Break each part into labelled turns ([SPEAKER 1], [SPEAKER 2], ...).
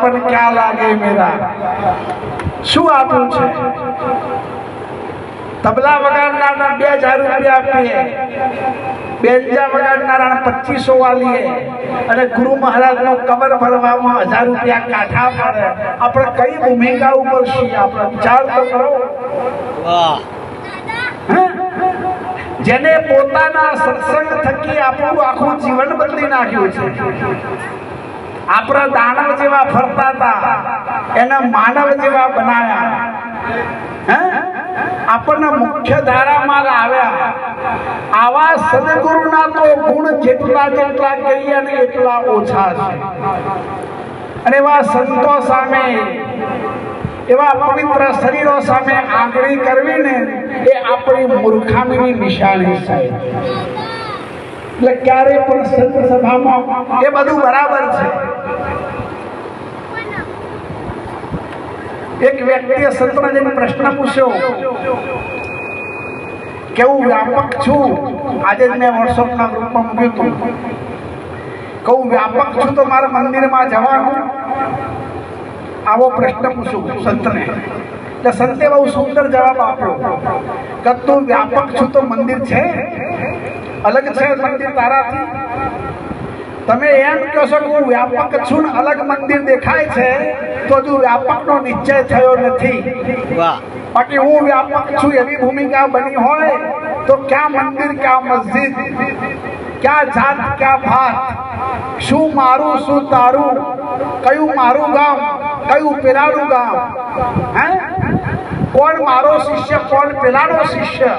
[SPEAKER 1] પણ ક્યાં લાગે મેરા? શું આપું છે? તબલા વગાડનારના બે હજાર રૂપિયા આપીએ. બેલજા વગાડનારા પચીસો વાલીએ. અને ગુરુ મહારાજનો કબર ભરવામાં હજાર રૂપિયા કાઠા પાડે. આપણે કઈ ભૂમિકા ઉપર છીએ? આપણે વિચાર તો કરો. જેને પોતાના સત્સંગ થકી આપણું આખું જીવન બદલી નાખ્યું છે. આપણા દાણા જેવા ફરતા હતા, એને માનવ જેવા બનાવ્યા હે? આપણને મુખ્ય ધારામાં લાવ્યા આવા સદગુરુના તો ગુણ જેટલા જેટલા કહીએ ને એટલા ઓછા છે. અને એવા સંતો સામે, એવા પવિત્ર શરીરો સામે આંગળી કરવી ને એ આપણી મૂર્ખામીની નિશાની છે. એટલે ક્યારે પણ સંત સભામાં એ બધું બરાબર છે. એક વ્યક્તિએ સંતને જઈને પ્રશ્ન પૂછ્યો કેવું વ્યાપક છું. આજે જ મેં વોટ્સઅપના ગ્રુપમાં મૂક્યું હતું. કહું વ્યાપક છું તો મારા મંદિરમાં જવાનું? આવો પ્રશ્ન પૂછું સંતને. એટલે સંતે બહુ સુંદર જવાબ આપ્યો કે તું વ્યાપક છું તો મંદિર છે? અલગ છે મંદિર તારાથી? તમે એમ કહો છો કે હું વ્યાપક છું અલગ મંદિર દેખાય છે? તો હજુ વ્યાપકનો નિશ્ચય થયો નથી. બાકી હું વ્યાપક છું એવી ભૂમિકા બની હોય તો ક્યાં મંદિર ક્યાં મસ્જિદ ક્યાં જાત ક્યાં ભાત? શું મારું શું તારું? કયું મારું ગામ કયું પેલાનું ગામ? હે? કોણ મારો શિષ્ય કોણ પેલાનો શિષ્ય?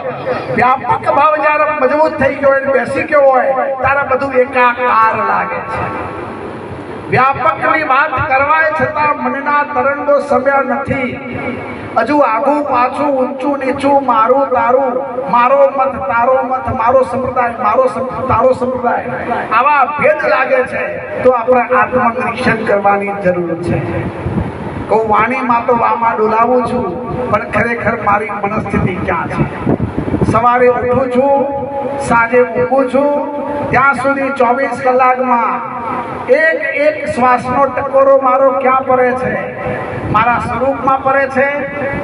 [SPEAKER 1] વ્યાપક ભાવ જયારે મજબૂત થઈ ગયો હોય બેસી ગયો હોય ત્યારે બધું એકાકાર લાગે છે. વ્યાપકની વાત કરવાય છતાં મનના તરંગો સમ્યા નથી. હજુ આગું પાછું ઊંચું નીચું મારું તારું, મારો મત, તારો મત, મારો સંપ્રદાય, મારો તારો સંપ્રદાય. આવા ભેદ લાગે છે તો આપણે આત્મનિરીક્ષણ કરવાની જરૂર છે. કહું, વાણીમાં તો વામાં ડોલાવું છું, પણ ખરેખર મારી મનસ્થિતિ ક્યાં છે? સવારે ઉઠું છું, સાંજે ઊંઘું છું, ત્યાં સુધી ચોવીસ કલાકમાં એક એક શ્વાસનો ટકોરો મારો ક્યાં પડે છે? મારા સ્વરૂપમાં પડે છે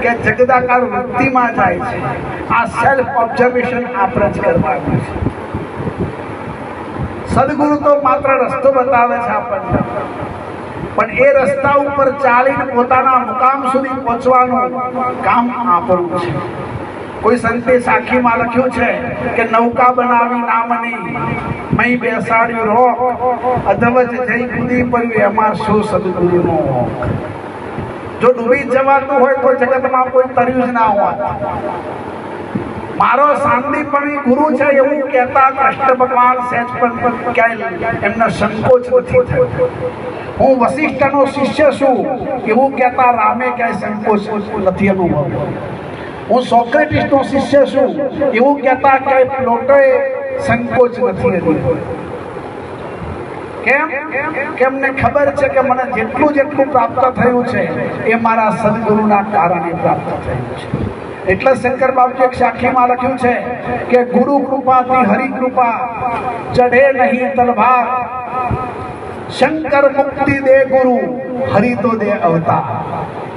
[SPEAKER 1] કે જગદાકાર વૃત્તિમાં જાય છે? આ સેલ્ફ ઓબ્ઝર્વેશન આપણે જ કરવાનું છે. સદગુરુ તો માત્ર રસ્તો બતાવે છે આપણને. પણ એ રસ્તા ઉપર ચાલીને પોતાના મુકામ સુધી પહોંચવાનું કામ આપણું છે. કોઈ સંતે સાખીમાં લખ્યું છે કે નૌકા બનાવી નામની મહી બેસાડ્યું રોક. અધવજ જઈ કૂદી પડ્યું એમાં શું સદગુરુનો જો ડૂબી જવાતું હોય તો જગતમાં કોઈ તર્યું જ ના હોત. મારો સાંદીપણી ગુરુ છે એવું કહેતા કૃષ્ણ ભગવાન સહેજ પણ ક્યાંય એમનો સંકોચ નથી થયો. હું વશિષ્ઠનો શિષ્ય છું, એવું કહેતા રામે ક્યાંય સંકોચ નથી અનુભવ્યો. હું સોક્રેટિસનો શિષ્ય છું. એવું કહેતા કે પ્લોટોએ સંકોચ નથી કેમ? કેમને ખબર છે કે મને જેટલું જેટલું પ્રાપ્ત થયું છે, એ મારા સદગુરુના કારણે પ્રાપ્ત થયું છે. એટલે શંકર બાપજી એક સાખીમાં લખ્યું છે કે ગુરુ કૃપાથી હરિ કૃપા ચઢે નહીં તલવાર. શંકર મુક્તિ દે ગુરુ હરિ તો દે અવતાર.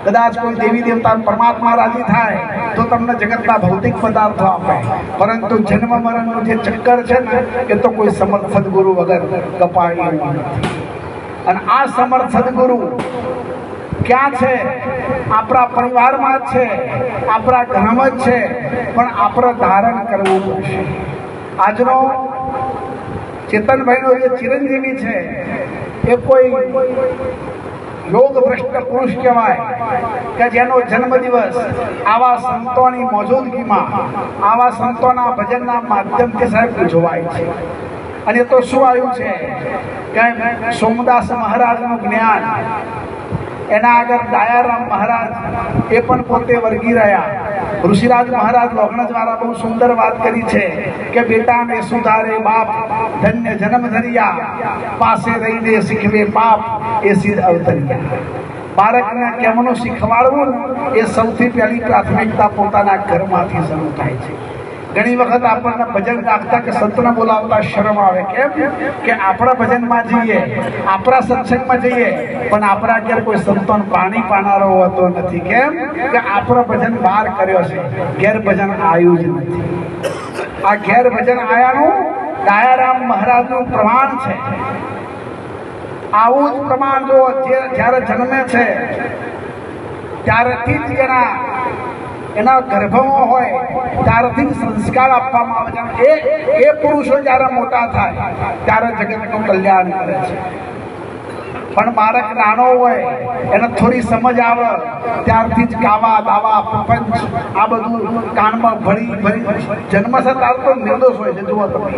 [SPEAKER 1] કદાચ કોઈ દેવી દેવતા પરમાત્મા રાજી થાય, તો તમને જગતના ભૌતિક પદાર્થો આપે. પરંતુ જન્મ મરણનું જે ચક્કર છે ને, એ તો કોઈ સમર્થ સદગુરુ વગર કપાય નથી. અને આ સમર્થ સદગુરુ ક્યાં છે? આપણા પરિવારમાં જ છે, આપણા ઘરમાં જ છે, પણ આપણે ધારણ કરવું પડશે. આજનો ચેતનભાઈનો જે ચિરંજીવી છે. એ કોઈ યોગ ભ્રષ્ટ પુરુષ કહેવાય કે જેનો જન્મદિવસ આવા સંતોની મોજૂદગીમાં, આવા સંતોના ભજનના માધ્યમથી સાહેબ ઉજવાય છે. અને તો શું આવ્યું છે? કે સોમદાસ મહારાજનું જ્ઞાન, એના આગળ દયારામ મહારાજ એ પણ પોતે વર્ગી રહ્યા. ઋષિરાજ મહારાજ લોગણજ દ્વારા બહુ સુંદર વાત કરી છે કે બેટાને સુધારે બાપ, ધન્ય જન્મ ધરિયા, પાસે રહીને શીખવે બાપ એ સિદ્ધ અવતરિયા. બાળકને કેમનું શીખવાડવું? એ સૌથી પહેલી પ્રાથમિકતા પોતાના ઘરમાંથી શરૂ થાય છે. ઘણી વખત આપણને ભજન રાખતા કે સંતને બોલાવતા શરમ આવે. કેમ? કે આપણા ભજનમાં જઈએ, આપણા સત્સંગમાં જઈએ, પણ આપણા ઘેર કોઈ સંતોન પાણી પાનારો હોતો નથી. કેમ? કે આપણો ભજન બહાર કર્યો છે. ઘેર ભજન આવ્યું જ નથી. આ ઘેર ભજન આયાનું દયારામ મહારાજનું પ્રમાણ છે. આવું જ પ્રમાણ જો જે જ્યારે જન્મે છે, ત્યારથી જ એના એના ગર્ભમાં હોય ત્યારથી સંસ્કાર આપવામાં આવે છે. એ પુરુષો જ્યારે મોટા થાય, ત્યારે જગતનું કલ્યાણ કરે છે. પણ બાળક નાનો હોય, એને થોડી સમજ આવે, ત્યારથી જ કાવા દાવા, પ્રપંચ, આ બધું કાનમાં ભરી ભરી જન્મ છે. તો નિર્દોષ હોય છે, જુઓ તમે.